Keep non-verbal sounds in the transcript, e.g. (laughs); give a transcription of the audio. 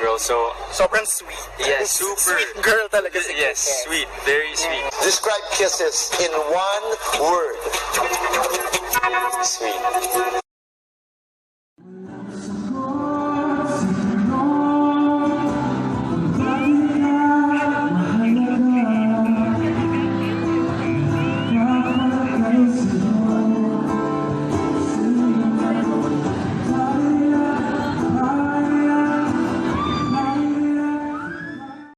girl. So sobrang sweet. Yes, (laughs) super sweet girl talaga si Yes, sweet, very sweet. Describe kisses in one word. Sweet.